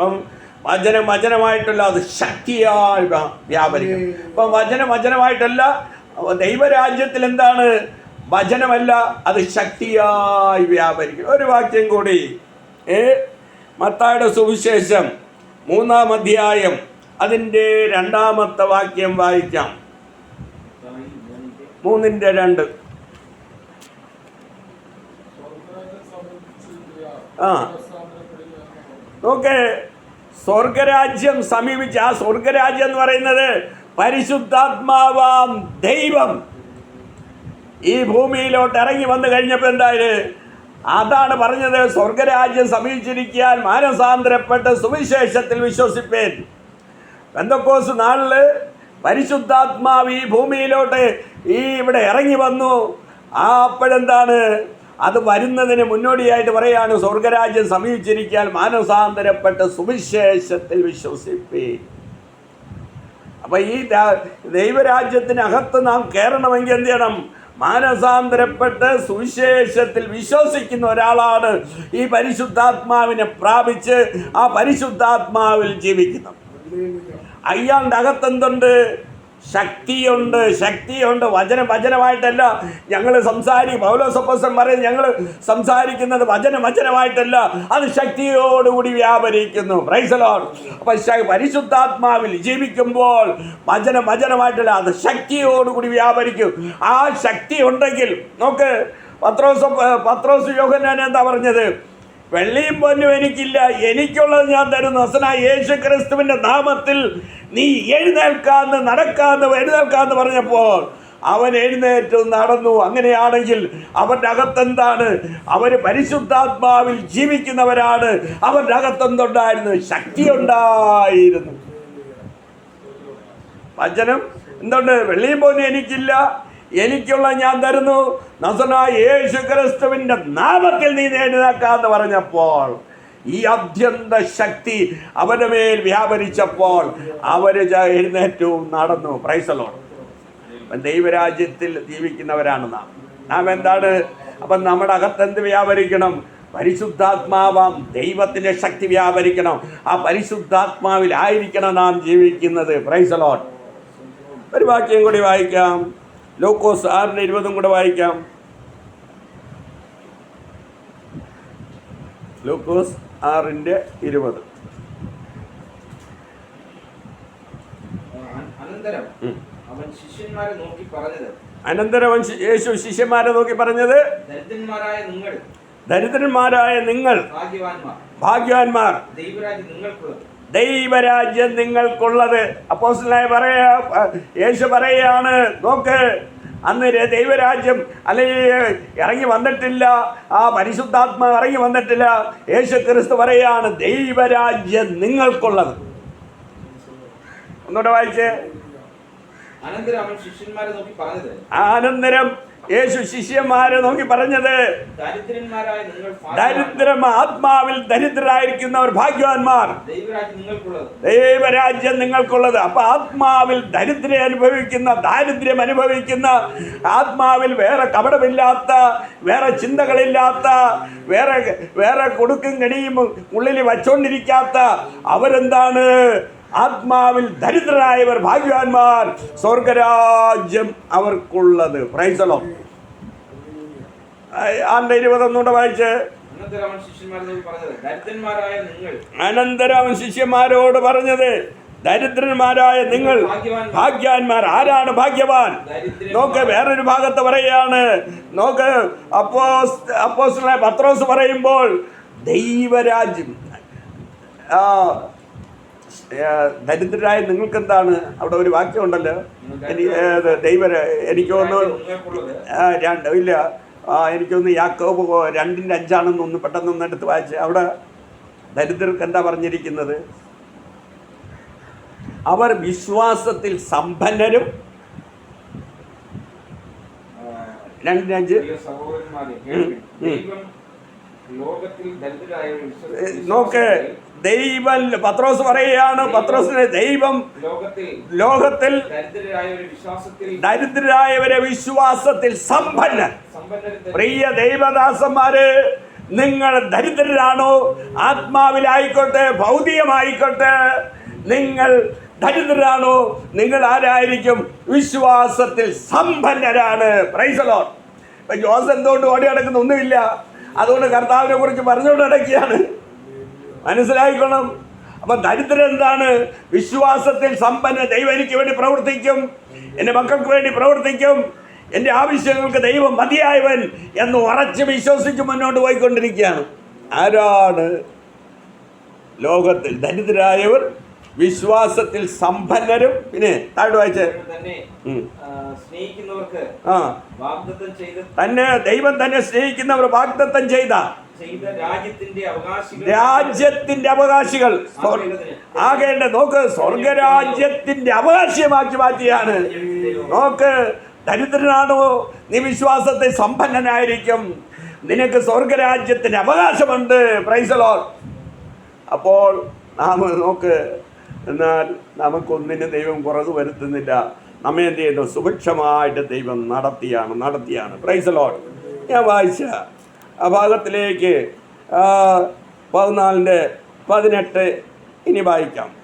അപ്പം വചനം വചനമായിട്ടല്ല അത് ശക്തിയാൽ വ്യാ- വ്യാപരിക്കും അപ്പം വചനം വചനമായിട്ടല്ല ദൈവരാജ്യത്തിൽ എന്താണ്? വചനമല്ല അത് ശക്തിയായി വ്യാപരിക്കും ഒരു വാക്യം കൂടി. ഏ? മത്തായുടെ സുവിശേഷം മൂന്നാം അധ്യായം അതിന്റെ രണ്ടാമത്തെ വാക്യം വായിക്കാം. മൂന്നിന്റെ രണ്ട്. ആ. നോക്ക്. സ്വർഗരാജ്യം സമീപിച്ച് ആ സ്വർഗരാജ്യം എന്ന് പറയുന്നത് പരിശുദ്ധാത്മാവാം ദൈവം. ഈ ഭൂമിയിലോട്ട് ഇറങ്ങി വന്നു കഴിഞ്ഞപ്പോൾ എന്തായത്? അതാണ് പറഞ്ഞത് സ്വർഗരാജ്യം സമീപിച്ചിരിക്കാൻ മാനസാന്തരപ്പെട്ട് സുവിശേഷത്തിൽ വിശ്വസിപ്പേൻ. എന്തൊക്കോസ് നാളിൽ പരിശുദ്ധാത്മാവ് ഈ ഭൂമിയിലോട്ട് ഈ ഇവിടെ ഇറങ്ങി വന്നു. ആ അപ്പോഴെന്താണ്? അത് വരുന്നതിന് മുന്നോടിയായിട്ട് പറയാണ് സ്വർഗരാജ്യം സമീപിച്ചിരിക്കാൻ മാനസാന്തരപ്പെട്ട സുവിശേഷത്തിൽ വിശ്വസിപ്പേ. അപ്പൊ ഈ ദൈവരാജ്യത്തിനകത്ത് നാം കയറണമെങ്കിൽ എന്ത് ചെയ്യണം? മാനസാന്തരപ്പെട്ട് സുവിശേഷത്തിൽ വിശ്വസിക്കുന്ന ഒരാളാണ് ഈ പരിശുദ്ധാത്മാവിനെ പ്രാപിച്ച് ആ പരിശുദ്ധാത്മാവിൽ ജീവിക്കുന്നത്. അയാളുടെ അകത്തെന്തുണ്ട് ശക്തിയുണ്ട് ശക്തിയുണ്ട്. വചന വചനമായിട്ടല്ല ഞങ്ങൾ സംസാരി പൗലോസപ്പോസൻ പറയുന്നത് ഞങ്ങൾ സംസാരിക്കുന്നത് വചന വചനമായിട്ടല്ല. അത് ശക്തിയോടുകൂടി വ്യാപരിക്കുന്നു. പ്രൈസലോൺ അപ്പൊ പരിശുദ്ധാത്മാവിൽ ജീവിക്കുമ്പോൾ വചന വചനമായിട്ടല്ല അത് ശക്തിയോടുകൂടി വ്യാപരിക്കും. ആ ശക്തി ഉണ്ടെങ്കിൽ നോക്ക് പത്രോസ് പത്രോസ് യോഹന്നാൻ എന്താ പറഞ്ഞത്? വെള്ളിയും പൊന്നും എനിക്കില്ല. എനിക്കുള്ളത് ഞാൻ തരുന്ന ഹസന യേശു ക്രിസ്തുവിന്റെ നാമത്തിൽ നീ എഴുന്നേൽക്കാന്ന് നടക്കാന്ന് എഴുന്നേൽക്കാന്ന് പറഞ്ഞപ്പോൾ അവൻ എഴുന്നേറ്റ് നടന്നു. അങ്ങനെയാണെങ്കിൽ അവന്റെ അകത്തെന്താണ്? അവർ പരിശുദ്ധാത്മാവിൽ ജീവിക്കുന്നവരാണ്. അവന്റെ അകത്തെന്തുണ്ടായിരുന്നു? ശക്തി ഉണ്ടായിരുന്നു വചനം എന്തുണ്ട്? വെള്ളിയും പോലും എനിക്കില്ല. എനിക്കുള്ള ഞാൻ തരുന്നു. നസനായ യേശു ക്രിസ്തുവിന്റെ നാമത്തിൽ നീ നേടിനാക്കാന്ന് പറഞ്ഞപ്പോൾ ഈ അത്യന്ത ശക്തി അവന്റെ മേൽ വ്യാപരിച്ചപ്പോൾ അവർ എഴുന്നേറ്റു നടന്നു. പ്രൈസലോൺ ദൈവരാജ്യത്തിൽ ജീവിക്കുന്നവരാണ് നാം. നാം എന്താണ്? അപ്പം നമ്മുടെ അകത്ത് എന്ത് വ്യാപരിക്കണം? പരിശുദ്ധാത്മാവാം ദൈവത്തിന്റെ ശക്തി വ്യാപരിക്കണം. ആ പരിശുദ്ധാത്മാവിലായിരിക്കണം നാം ജീവിക്കുന്നത്. പ്രൈസലോൺ ഒരു വാക്യം കൂടി വായിക്കാം. ലോക്കോസ് ആറിന്റെ ഇരുപതും കൂടെ വായിക്കാം. ലൂക്കോസ് ആറിന്റെ ഇരുപത്. അനന്തരം യേശു ശിഷ്യന്മാരെ നോക്കി പറഞ്ഞത്? ദരിദ്രന്മാരായ നിങ്ങൾ. ദരിദ്രന്മാരായ നിങ്ങൾ. ഭാഗ്യവാന്മാർ. ഭാഗ്യവാന്മാർ. ദൈവരാജ്യം നിങ്ങൾക്കുള്ളത്. ദൈവരാജ്യം നിങ്ങൾക്കുള്ളത്. അപ്പോസ്റ്റലായ പറയാ യേശു പറയാണ് നോക്ക് അന്ന് ദൈവരാജ്യം അല്ലെങ്കിൽ ഇറങ്ങി വന്നിട്ടില്ല. ആ പരിശുദ്ധാത്മ ഇറങ്ങി വന്നിട്ടില്ല. യേശു ക്രിസ്തു പറയാണ് ദൈവരാജ്യം നിങ്ങൾക്കുള്ളത്. ഒന്നുകൂടെ വായിച്ചേ. അനന്തരം യേശു ശിഷ്യന്മാരെ നോക്കി പറഞ്ഞത്. ദരിദ്രം ആത്മാവിൽ ദരിദ്രരായിരിക്കുന്നവർ ഭാഗ്യവാന്മാർ. ദൈവരാജ്യം നിങ്ങൾക്കുള്ളത്. ദൈവരാജ്യം നിങ്ങൾക്കുള്ളത്. അപ്പൊ ആത്മാവിൽ ദരിദ്രം അനുഭവിക്കുന്ന ദാരിദ്ര്യം അനുഭവിക്കുന്ന ആത്മാവിൽ വേറെ കപടമില്ലാത്ത വേറെ ചിന്തകളില്ലാത്ത വേറെ വേറെ കൊടുക്കും കണിയും ഉള്ളിൽ വച്ചോണ്ടിരിക്കാത്ത അവരെന്താണ്? ആത്മാവിൽ ദരിദ്രരായവർ ഭാഗ്യവാന്മാർ സ്വർഗരാജ്യം അവർക്കുള്ളത്. പ്രൈസലോ ആണ്ട് ഇരുപതൊന്നുകൂടെ വായിച്ച്? അനന്തരം ശിഷ്യന്മാരോട് പറഞ്ഞത് ദരിദ്രന്മാരായ നിങ്ങൾ. ഭാഗ്യവാന്മാർ. ആരാണ് ഭാഗ്യവാൻ? നോക്ക് വേറൊരു ഭാഗത്ത് പറയുകയാണ്. നോക്ക് അപ്പോസ് അപ്പോസ് പത്രോസ് പറയുമ്പോൾ ദൈവരാജ്യം ദരിദ്രരായ നിങ്ങൾക്ക് എന്താണ് അവിടെ ഒരു വാക്യം ഉണ്ടല്ലോ ദൈവ എനിക്ക് നിങ്ങൾക്കുള്ളത് ആ, രണ്ട് ഇല്ല. എനിക്കൊന്ന് യാക്കോബ് രണ്ടിന്റെ അഞ്ചാണെന്ന് ഒന്ന് പെട്ടെന്ന് ഒന്ന് എടുത്ത് വായിച്ച്. അവിടെ ദരിദ്രർക്ക് എന്താ പറഞ്ഞിരിക്കുന്നത്? അവർ വിശ്വാസത്തിൽ സമ്പന്നരും. രണ്ടിനഞ്ച് അഞ്ച്. നോക്ക്. ദൈവം പത്രോസ് പറയുകയാണ് പത്രോസിനെ ദൈവം ലോകത്തിൽ ദരിദ്രരായവരെ വിശ്വാസത്തിൽ സമ്പന്നർ പ്രിയ ദൈവദാസന്മാര് നിങ്ങൾ ദരിദ്രരാണോ? ആത്മാവിലായിക്കോട്ടെ ഭൗതികമായിക്കോട്ടെ നിങ്ങൾ ദരിദ്രരാണോ? നിങ്ങൾ ആരായിരിക്കും? വിശ്വാസത്തിൽ സമ്പന്നരാണ്. പ്രൈസലോ ഇപ്പൊ ജോസ് എന്തുകൊണ്ട് ഓടി നടക്കുന്ന? ഒന്നുമില്ല. അതുകൊണ്ട് കർത്താവിനെ കുറിച്ച് പറഞ്ഞുകൊണ്ട് നടക്കുകയാണ്. മനസ്സിലായിക്കണം. അപ്പൊ ദരിദ്രൻ എന്താണ്? വിശ്വാസത്തിൽ സമ്പന്ന ദൈവം എനിക്ക് വേണ്ടി പ്രവർത്തിക്കും. എന്റെ മക്കൾക്ക് വേണ്ടി പ്രവർത്തിക്കും. എന്റെ ആവശ്യങ്ങൾക്ക് ദൈവം മതിയായവൻ എന്ന് ഉറച്ച് വിശ്വസിച്ച് മുന്നോട്ട് പോയിക്കൊണ്ടിരിക്കുകയാണ്. ആരാണ്? ലോകത്തിൽ ദരിദ്രരായവർ വിശ്വാസത്തിൽ സമ്പന്നരും. പിന്നെ താഴെ വായിച്ചേ. തന്നെ ദൈവം തന്നെ സ്നേഹിക്കുന്നവർ വാഗ്ദത്തം ചെയ്ത രാജ്യത്തിന്റെ അവകാശികൾ ആകേണ്ട നോക്ക് സ്വർഗരാജ്യത്തിന്റെ അവകാശമാക്കി മാറ്റിയാണ്. നോക്ക് ദരിദ്രനാണോ? നീ വിശ്വാസത്തെ സമ്പന്നനായിരിക്കും. നിനക്ക് സ്വർഗരാജ്യത്തിന് അവകാശമുണ്ട്. പ്രൈസലോ അപ്പോൾ നാം നോക്ക് എന്നാൽ നമുക്കൊന്നിനും ദൈവം കുറവ് വരുത്തുന്നില്ല. നമ്മെ എന്ത് ചെയ്യുന്നു? സുഭിക്ഷമായിട്ട് ദൈവം നടത്തിയാണ് നടത്തിയാണ്. പ്രൈസലോ ഞാൻ വായിച്ച ഭാഗത്തിലേക്ക് പതിനാലിന്റെ പതിനെട്ട് ഇനി വായിക്കാം.